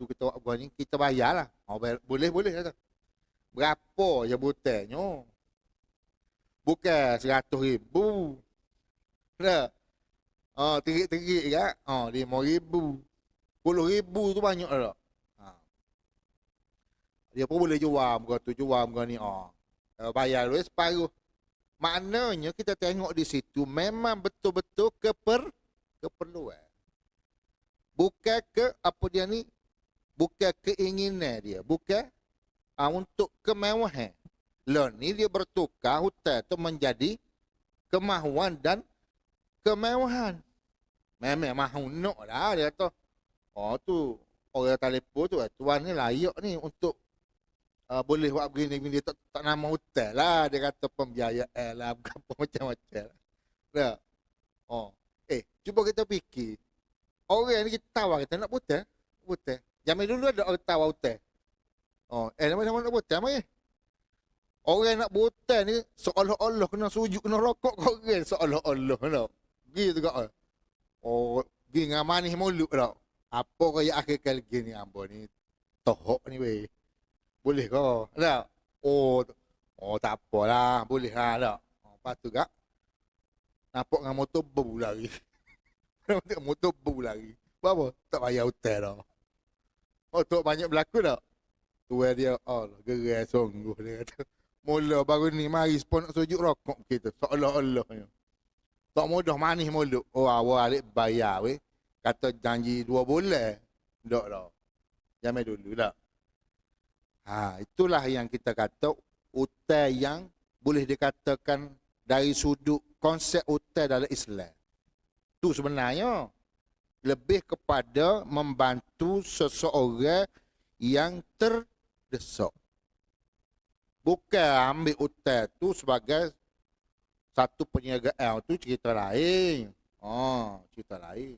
tu kita buat gua ni, kita bayar lah. Oh, bayar. Boleh, boleh kata. Berapa je butanya? Bukan seratus ribu. Tak? Oh, terik-terik kan? Oh, lima ribu. Puluh ribu tu banyak tak? Ha. Dia pun boleh jual muka tu, jual muka ni. Oh. Bayar dulu separuh. Maknanya kita tengok di situ memang betul-betul keper keperluan. Bukan ke apa dia ni? Bukan keinginan dia. Bukan uh, untuk kemewahan. Lah ni dia bertukar hutan tu menjadi kemahuan dan kemewahan. Memang mahu nak lah dia tu. Oh tu orang telefon tu eh, tuan ni layak ni untuk uh, boleh buat begini begini dia tak, tak nama hotel lah dia kata pembiayaan lah apa macam-macam lah. Oh. Eh, cuba kita fikir. Orang ni kita tawar kita nak hotel, hotel. Zaman dulu ada tawar hotel. Oh, eh nama nama nak hotel mai. Orang nak hotel ni seolah-olah kena sujud kena rokok kau orang seolah-olah tau. Gitu kau. Oh, gi dengan manis mulut tau. Apa kaya akhir kali gini ambo ni tohok ni weh. Boleh kau? Tak? Oh, oh tak apalah. Boleh lah tak? Oh, lepas tu kak. Nampak dengan motor bu lari. Nampak motor bu lari. Berapa? Tak payah hotel dah. Oh, tu banyak berlaku tak? Tu dia, oh, gerai sungguh dia kata. Mula baru ni mari spon nak sujud rokok kita. Seolah-olahnya. Tak mudah manis mulut. Oh, awal alik bayar weh. Kata janji dua bulan. Tak dah. Jamai dulu tak? Ha, itulah yang kita kata utai yang boleh dikatakan dari sudut konsep utai dalam Islam. Itu sebenarnya lebih kepada membantu seseorang yang terdesak. Bukan ambil utai tu sebagai satu perniagaan tu cerita lain. Oh, cerita lain.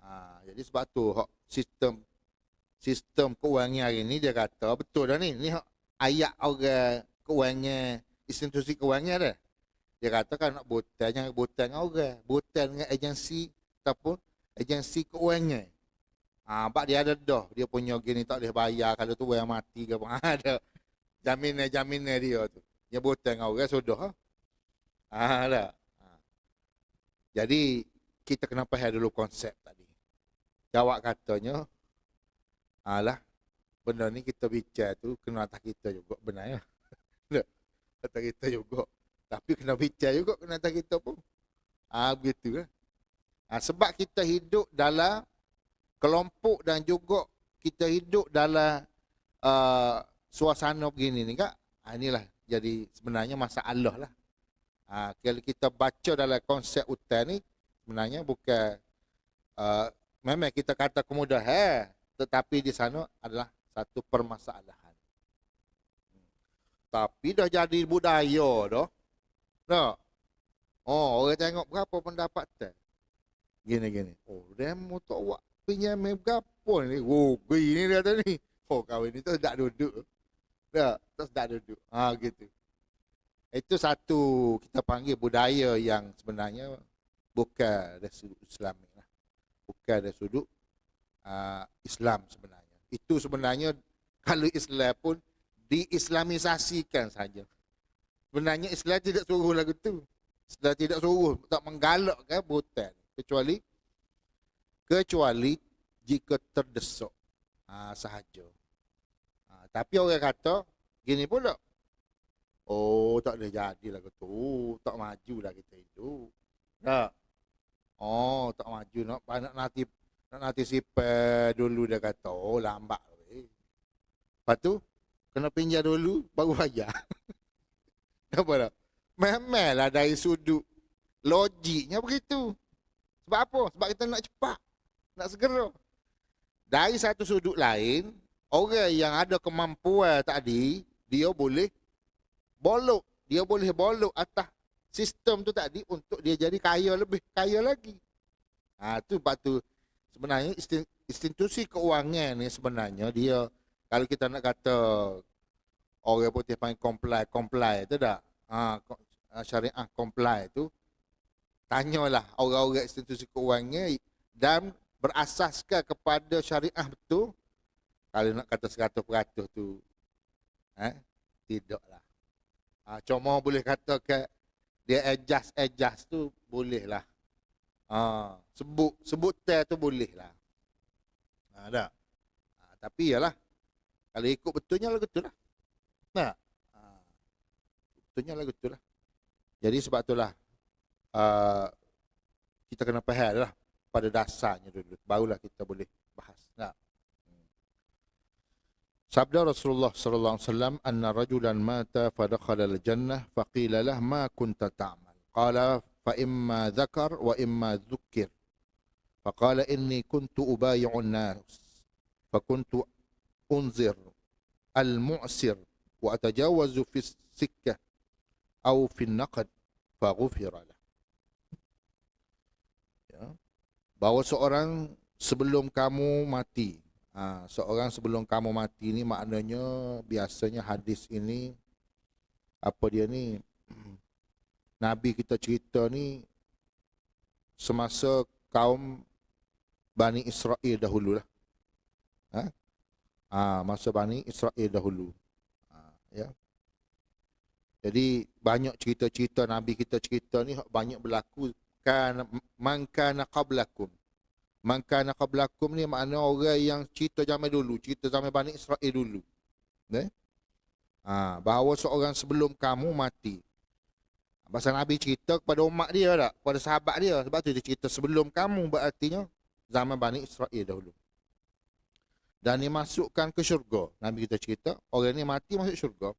Ha, jadi sebab tu sistem sistem kewangan hari ni dia kata betul dah ni. Ni ayat orang kewangan institusi kewangan dah. Dia kata kan nak butan jangan dengan orang, butan dengan agensi ataupun agensi kewangan. Ha, sebab dia ada dah. Dia punya gini tak boleh bayar kalau tu yang mati ke apa. Ada jaminan-jaminan dia tu. Dia butan dengan orang sudah. Ha, ha dah. Ha. Jadi kita kena faham dulu konsep tadi. Jawab katanya, alah benda ni kita bicara tu kena atas kita juga benar ya. atas kita juga. Tapi kena bicara juga kena atas kita pun. Ah begitu kan. Ah, sebab kita hidup dalam kelompok dan juga kita hidup dalam uh, suasana begini ni kak. Ah, inilah jadi sebenarnya masalah lah. Ah, kalau kita baca dalam konsep utan ni sebenarnya bukan uh, memang kita kata kemudahan tetapi di sana adalah satu permasalahan. Tapi dah jadi budaya dah. Tak? Oh, orang tengok berapa pendapatan. Gini-gini. Oh, demo tak buat pinjam berapa ni. Oh, gini dia kata ni. Oh, kahwin ni tak sedap duduk. Tak? Tak sedap duduk. Ha, gitu. Itu satu kita panggil budaya yang sebenarnya bukan dari sudut Islamik lah. Bukan dari sudut uh, Islam sebenarnya. Itu sebenarnya kalau Islam pun diislamisasikan saja. Sebenarnya Islam tidak suruh lagu tu. Islam tidak suruh tak menggalakkan butan kecuali kecuali jika terdesak ha, sahaja. Ha, tapi orang kata gini pula. Oh tak boleh jadi lagu tu. Tak maju lah kita hidup. Tak. Oh tak maju nak nak nanti nak nanti sipar dulu dia kata, oh lambat. Lepas tu, kena pinjam dulu, baru bayar. Apa tak? Memanglah dari sudut logiknya begitu. Sebab apa? Sebab kita nak cepat. Nak segera. Dari satu sudut lain, orang yang ada kemampuan tadi, dia boleh bolok. Dia boleh bolok atas sistem tu tadi untuk dia jadi kaya lebih kaya lagi. Ha, tu sebab tu sebenarnya institusi keuangan ni sebenarnya dia kalau kita nak kata orang putih panggil comply comply tu tak ha, syariah comply tu tanyalah orang-orang institusi keuangan dan berasaskan kepada syariah betul Kalau nak kata seratus peratus tu, eh, tidaklah. Ha, cuma boleh katakan dia adjust adjust tu boleh lah. Ha, sebut sebut teh tu boleh lah. Ha, tak? Ha, tapi yalah. Kalau ikut betulnya lah betul lah. Tak? Ha, betulnya lah betul lah. Jadi sebab itulah uh, kita kena faham lah pada dasarnya dulu. Barulah kita boleh bahas. Tak? Sabda Rasulullah sallallahu alaihi wasallam anna rajulan mata fa dakhala al-jannah fa qila lah ma kunta ta'mal. Qala fa imma dhakar wa imma dhukkir. Fa qala inni kuntu ubay'u an-nas fa kuntu unzir al-mu'sir wa atajawazu fi sikkah aw fi an-naqd fa ghufira lah. Ya. Bahawa seorang sebelum kamu mati Ha, seorang sebelum kamu mati ni maknanya biasanya hadis ini apa dia ni Nabi kita cerita ni semasa kaum Bani Israel dahulu lah. Ha? Ha, masa Bani Israel dahulu. Ha, ya. Jadi banyak cerita-cerita Nabi kita cerita ni banyak berlaku kan mangkana qablakum Maka nak qablakum ni makna orang yang cerita zaman dulu, cerita zaman Bani Israel dulu. Ne? Ha, bahawa seorang sebelum kamu mati. Bahasa Nabi cerita kepada umat dia tak? Kepada sahabat dia. Sebab tu dia cerita sebelum kamu berartinya zaman Bani Israel dahulu. Dan dimasukkan ke syurga. Nabi kita cerita, orang ni mati masuk syurga.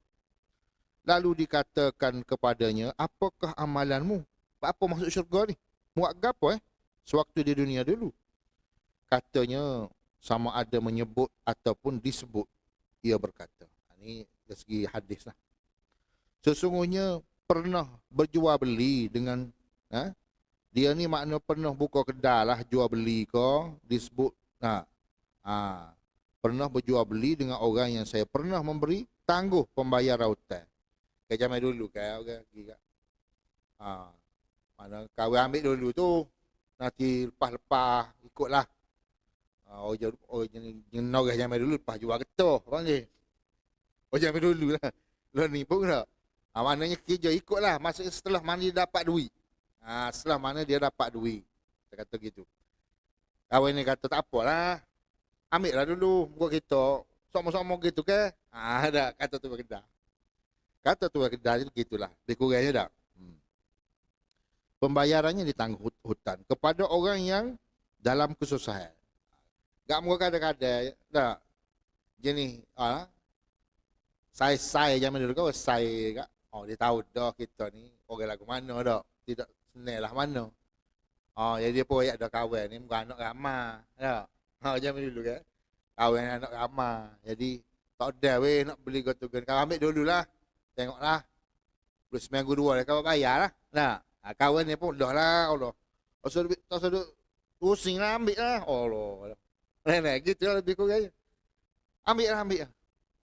Lalu dikatakan kepadanya, apakah amalanmu? Apa masuk syurga ni? Buat apa eh? Sewaktu di dunia dulu katanya sama ada menyebut ataupun disebut ia berkata. Ini dari segi hadis lah. Sesungguhnya pernah berjual beli dengan ha? dia ni makna pernah buka kedai lah jual beli ke disebut ha, ha, pernah berjual beli dengan orang yang saya pernah memberi tangguh pembayar. Kayak zaman dulu kan orang okay, ha, mana kau ambil dulu tu nanti lepas-lepas ikutlah Oh, orang oh, yang norah zaman dulu lepas jual getah. Apa ni? Oh, zaman dulu lah. Lo ni pun tak? Ha, maknanya kerja ikutlah. Maksudnya setelah mana dia dapat duit. Ha, setelah mana dia dapat duit. Kita kata gitu. Kawan ni kata tak apalah. Ambil lah dulu buat kita. Sama-sama gitu ke? Ha, ada kata tu berkedah. Kata tu itu gitulah. Lebih kurangnya tak? Pembayarannya ditanggung hutan kepada orang yang dalam kesusahan. Gak mau kadang-kadang tak. Jadi ah saya saya zaman dulu kau saya kak. Oh dia tahu dah kita ni orang lagu mana dah. Tidak senang lah mana. Oh jadi dia pun ada kawan ni bukan anak ramah. Ya. Ha zaman dulu kan. Kawan anak ramah. Jadi tak ada weh nak beli gotogan. Kau ambil dululah. Tengoklah. Belum seminggu dua dah kau bayar lah. Nah, ha, kawan ni pun dah lah Allah. Asal duit, asal duit, pusing lah ambil lah. Allah. Nenek gitu lah lebih kurang. Ambil lah, ambil lah.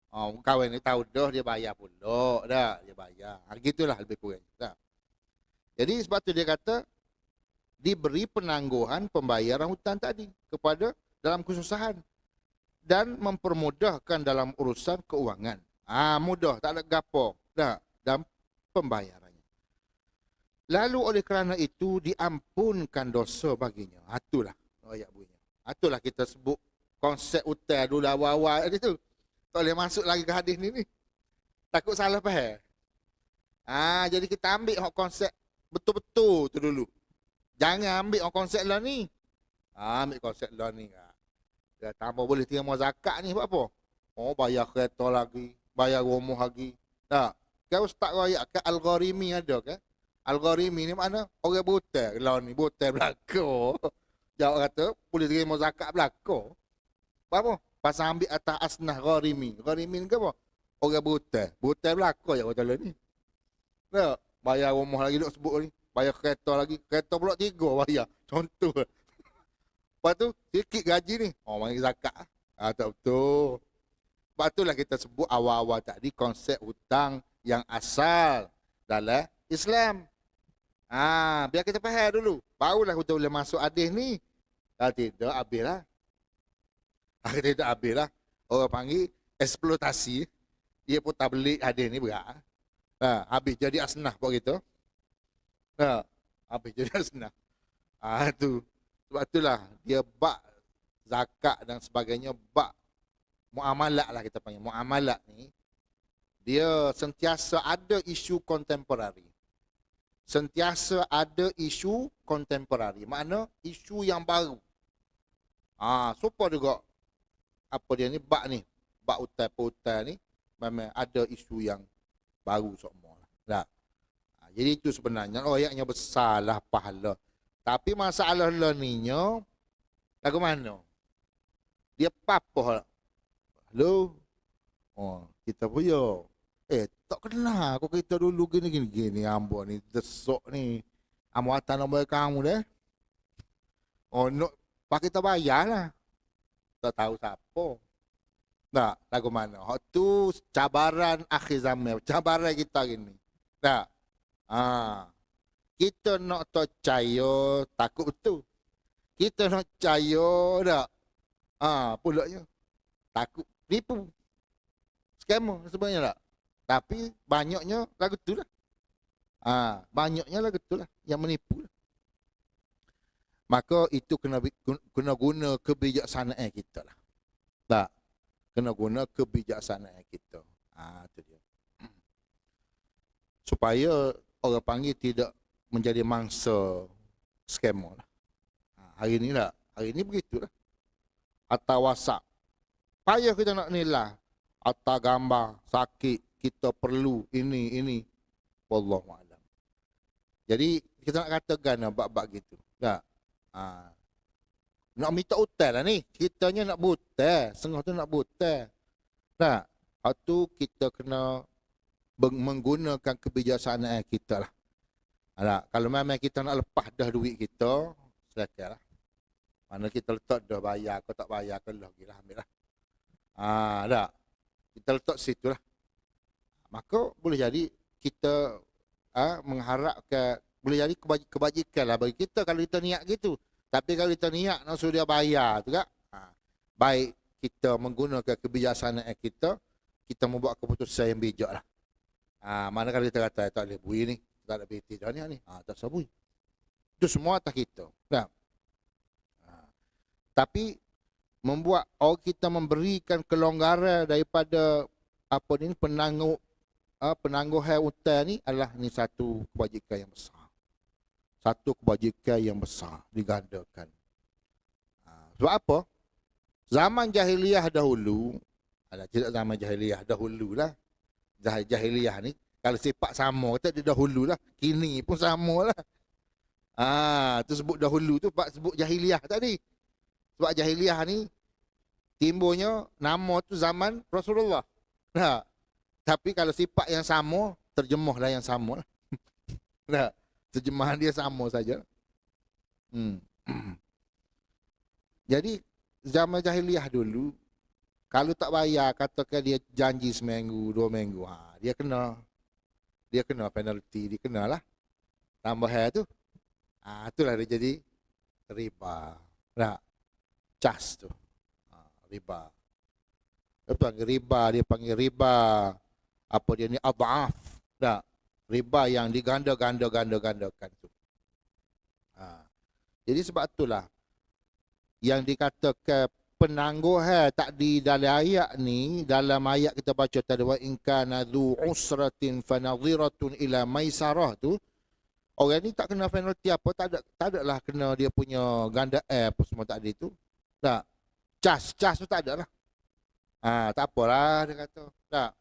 Oh, kawan ni tahu dah dia bayar pula dah. Dia bayar. Ha, gitulah lebih kurang. Dah. Jadi sebab tu dia kata, diberi penangguhan pembayaran hutang tadi kepada dalam kesusahan dan mempermudahkan dalam urusan keuangan. Ah ha, mudah, tak ada gapo. Dah, dalam pembayarannya. Lalu oleh kerana itu diampunkan dosa baginya. Itulah ayat bunyi. Itulah kita sebut konsep utai dulu awal-awal tu. Tak boleh masuk lagi ke hadis ni ni. Takut salah faham. Ah, jadi kita ambil hak konsep betul-betul tu dulu. Jangan ambil hak konsep lah ni. Ah, ambil konsep lah ni. Ya, tambah boleh terima zakat ni buat apa? Oh, bayar kereta lagi. Bayar rumah lagi. Tak. Kau start raya ke Al-Gharimi ada ke? Al-Gharimi ni mana? Orang buta. Lah ni buta belakang. Jawab kata, boleh terima zakat belaka. Apa? Pasal ambil atas asnah gharimi. Gharimi ke apa? Orang buta. Buta belaka je kata ni. Tak? Bayar rumah lagi duk sebut ni. Bayar kereta lagi. Kereta pula tiga bayar. Contoh. Lepas tu, sikit gaji ni. Oh, mari zakat. Ah, tak betul. Lepas tu lah kita sebut awal-awal tadi konsep hutang yang asal dalam Islam. Ah, biar kita faham dulu. Barulah kita boleh masuk hadis ni. Kalau tidak, habislah. Kalau tidak, habislah. orang panggil eksploitasi. Dia pun tak beli ada ni berat. Ha, habis jadi asnah pun gitu. Ha, habis jadi asnah. Ah ha, tu. Sebab itulah dia bak zakat dan sebagainya bak muamalat lah kita panggil. Muamalat ni dia sentiasa ada isu kontemporari. Sentiasa ada isu kontemporari. Makna isu yang baru. Ah, ha, supa juga apa dia ni bak ni. Bak utai utai ni memang ada isu yang baru semua. Lah. Ha, jadi itu sebenarnya oh ayatnya besarlah pahala. Tapi masalah learningnya lagu mana? Dia papoh. Halo. Oh, kita punya. Tak kenal aku kita dulu gini gini gini ambo ni desok ni. Amwatan nombor kamu deh. Oh, no, pak kita bayar lah. Tak tahu siapa. Tak, lagu mana? Hak tu cabaran akhir zaman. Cabaran kita gini. Tak. Ah kita nak percaya takut betul. Kita nak percaya tak? Ah, ha, pulaknya. Takut tipu. Scammer sebenarnya tak? Tapi banyaknya lagu tu lah. Ah, ha, banyaknya lagu tu lah yang menipu lah. Maka itu kena kena guna kebijaksanaan kita lah. Tak? Kena guna kebijaksanaan kita. Ha, tu dia. Supaya orang panggil tidak menjadi mangsa scammer lah. Ha, hari ni lah. Hari ni begitulah. Atau WhatsApp. Payah kita nak nilai. Atau gambar. Sakit. Kita perlu ini, ini. Wallahualam. Jadi kita nak katakan lah bab-bab gitu. Tak? Ha. Nak minta hotel lah ni. Kitanya nak butel. Setengah tu nak butel. Tak? Lepas tu kita kena menggunakan kebijaksanaan kita lah. Alah, kalau memang kita nak lepas dah duit kita, silakan lah. Mana kita letak dah bayar, kau tak bayar, kau lah, ambil lah. Ah, tak. Kita letak situ lah. Maka boleh jadi kita ah, mengharapkan, boleh jadi kebajikan lah bagi kita kalau kita niat gitu. Tapi kalau kita niat nak suruh dia bayar tu kan, baik kita menggunakan kebijaksanaan kita, kita membuat keputusan yang bijak lah. Ah, mana kalau kita kata tak boleh bui ni, tak ada BT dah ni, ha, tak sabui. Itu semua atas kita. Kan? Ha. Tapi membuat orang kita memberikan kelonggaran daripada apa ni penangguh uh, penangguhan hutang ni adalah ni satu kebajikan yang besar. Satu kebajikan yang besar digandakan. Ha. Sebab apa? Zaman jahiliah dahulu, ada tidak zaman jahiliah dahulu lah. Jahiliah ni kalau sepak sama, kata dia dahulu lah. Kini pun sama lah. Ah, tu sebut dahulu tu, pak sebut jahiliah tadi. Sebab jahiliah ni, timbulnya nama tu zaman Rasulullah. Nah, tapi kalau sifat yang sama, terjemahlah yang sama lah. Nah, terjemahan dia sama saja. Hmm. Jadi, zaman jahiliah dulu, kalau tak bayar, katakan dia janji seminggu, dua minggu, ha, dia kena dia kena penalti, dia kena lah. Tambah hai tu. Ah, itulah dia jadi riba. Tak? Cas tu. Ha, riba. Dia panggil riba, dia panggil riba. Apa dia ni? Ab'af. Tak? Riba yang diganda-ganda-ganda-gandakan tu. Ha. Jadi sebab itulah yang dikatakan penangguhan tak di dalam ayat ni dalam ayat kita baca tadi wa in kana dzu usratin fanadhiratun ila maisarah tu orang ni tak kena penalty apa tak ada tak ada lah kena dia punya ganda air apa semua tak ada itu tak cas cas tu tak ada lah ha, tak apalah dia kata tak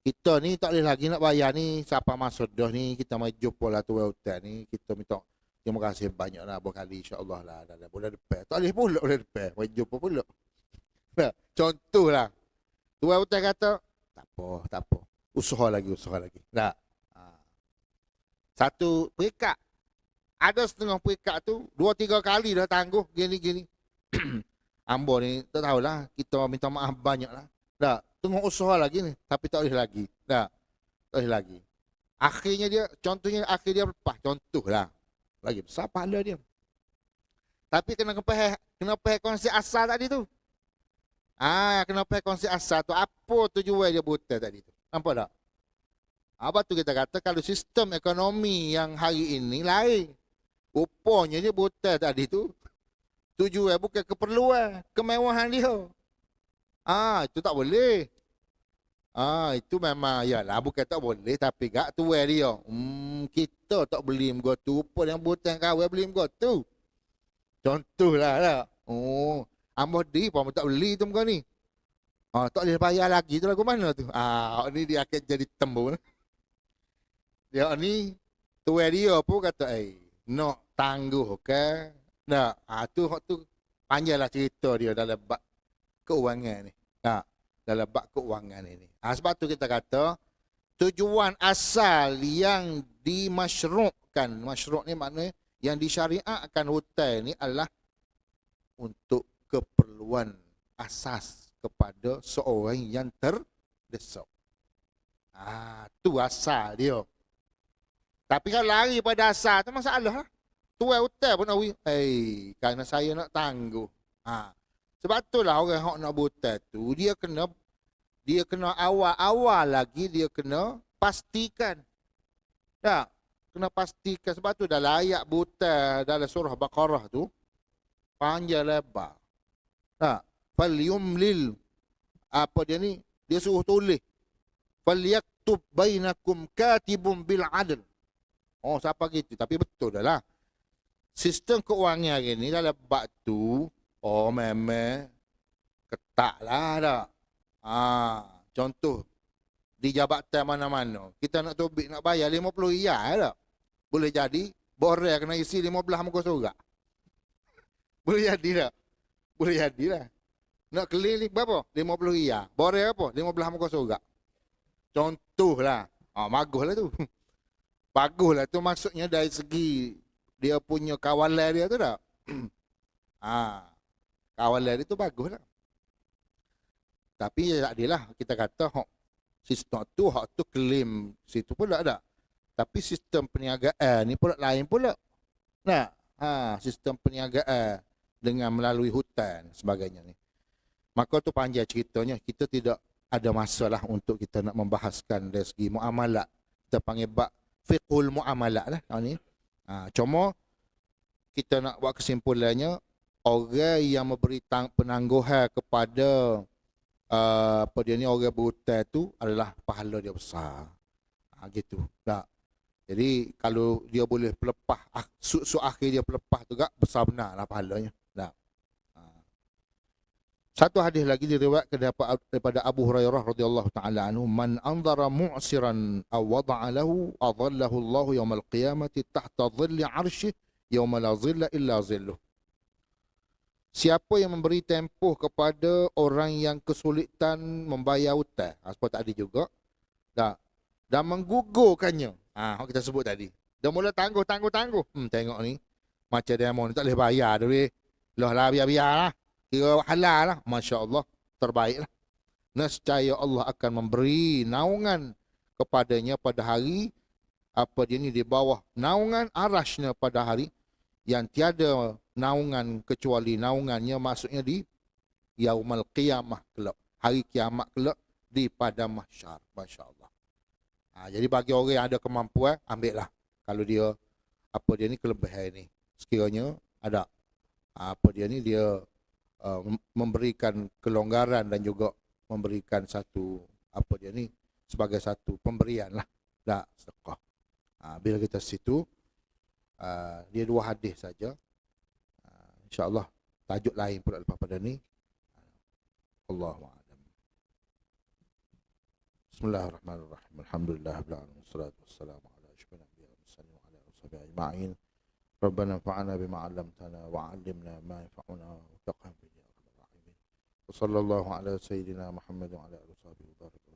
kita ni tak boleh lagi nak bayar ni siapa masuk dah ni kita mai jumpa lah tu hotel ni kita minta Terima kasih banyak lah buat kali insyaAllah lah. Dah, dah, boleh depan. Tak boleh pula boleh depan. Boleh jumpa pula. Contoh lah. Tuan Hutan kata, tak apa, tak apa. Usaha lagi, usaha lagi. Tak. Ha. Satu perikat. Ada setengah perikat tu, dua tiga kali dah tangguh gini-gini. Ambo ni, tak tahulah. Kita minta maaf banyak lah. Tak. Tengok usaha lagi ni. Tapi tak boleh lagi. Tak. Tak boleh lagi. Akhirnya dia, contohnya akhir dia lepas. Contoh lah. Lagi besar pahala dia. Tapi kena kepeh kena kepeh konsep asal tadi tu. Ah, kena pakai konsep asal tu. Apa tujuan dia buta tadi tu? Nampak tak? Apa tu kita kata kalau sistem ekonomi yang hari ini lain. Rupanya dia buta tadi tu. Tujuan bukan keperluan, kemewahan dia. Ah, itu tak boleh. Ah, itu memang ya lah bukan tak boleh tapi gak tu dia. Hmm, kita tak beli mego tu, apa yang buta kau beli mego tu. Contohlah lah. Oh, ambo di pun tak beli tu muka ni. Ah, tak boleh bayar lagi tu lagu mana tu? Ah, ni dia akan jadi tembul. Dia ni tu dia pun kata, "Eh, nak tangguh ke?" Nah, ah tu tu panjanglah cerita dia dalam bab keuangan ni. Nah, dalam bab keuangan ini. Ah sebab tu kita kata tujuan asal yang dimasyru'kan, masyru' ni maknanya yang disyariatkan hutang ni adalah untuk keperluan asas kepada seorang yang terdesak. Ah, tu asal dia. Tapi kalau lari pada asal tu masalah lah. Tuan hutang pun nak Eh, kerana saya nak tangguh. Ha. Sebab itulah orang yang nak buta tu, dia kena dia kena awal-awal lagi, dia kena pastikan. Tak? kena pastikan sebab tu dalam ayat buta dalam surah Baqarah tu panjang lebar. Tak? Falyumlil apa dia ni? Dia suruh tulis. Falyaktub bainakum katibun bil adl. Oh, siapa gitu? Tapi betul dah lah. Sistem keuangan hari ni dalam bab tu, oh memang ketak lah tak? Ah, contoh, di jabatan mana-mana, kita nak tobik nak bayar 50 riyal tak? Boleh jadi borel kena isi 15 muka surat. Boleh jadi tak? Boleh jadi lah. Nak keliling berapa? 50 riyal. Borel apa? 15 muka surat. Contohlah. Ah, baguslah tu. Baguslah tu maksudnya dari segi dia punya kawalan dia tu tak? ah, kawalan dia tu. Tapi ya tak adalah kita kata hok sistem tu hak tu claim situ pula ada. Tapi sistem perniagaan ni pula lain pula. Nah, ha, sistem perniagaan dengan melalui hutan sebagainya ni. Maka tu panjang ceritanya, kita tidak ada masalah untuk kita nak membahaskan dari segi muamalat. Kita panggil bab fiqhul muamalat lah ni. Ha, cuma kita nak buat kesimpulannya orang yang memberi penangguhan kepada uh, apa dia ni orang berhutang tu adalah pahala dia besar. Ha, gitu. Tak. Jadi kalau dia boleh pelepah su-su akhir dia pelepah tu gak besar benar lah pahalanya. Tak. Ha. Satu hadis lagi diriwayatkan daripada Abu Hurairah radhiyallahu taala anhu man anzara mu'siran aw wada'a lahu adallahu Allah yawmal qiyamati tahta dhilli 'arsyihi yawma la dhilla illa dhilluh siapa yang memberi tempoh kepada orang yang kesulitan membayar hutang. Ha, sebab tadi juga. Dah. Dan menggugurkannya. Ha, kita sebut tadi. Dia mula tangguh, tangguh, tangguh. Hmm, tengok ni. Macam dia mau tak boleh bayar tu. Loh lah, biar-biar lah. Kira halal lah. Masya Allah. Terbaik lah. Nescaya Allah akan memberi naungan kepadanya pada hari apa dia ni di bawah naungan arasnya pada hari yang tiada naungan kecuali naungannya maksudnya di yaumal qiyamah kelak hari kiamat kelak di pada mahsyar masyaallah. Ha, jadi bagi orang yang ada kemampuan ambillah kalau dia apa dia ni kelebihan ini sekiranya ada ha, apa dia ni dia uh, memberikan kelonggaran dan juga memberikan satu apa dia ni sebagai satu pemberian lah. Tak sedekah. Ha, bila kita situ uh, dia dua hadis saja InsyaAllah tajuk lain pula lepas pada ni. Allahu a'lam. Bismillahirrahmanirrahim. Alhamdulillah rabbil alamin. Wassalatu wassalamu ala asyrafil anbiya'i wal mursalin wa ala alihi ajma'in. ربنا انفعنا بما علمتنا وعلمنا ما ينفعنا وتقهم به يا رب العالمين وصلى الله على سيدنا محمد وعلى اله وصحبه وبارك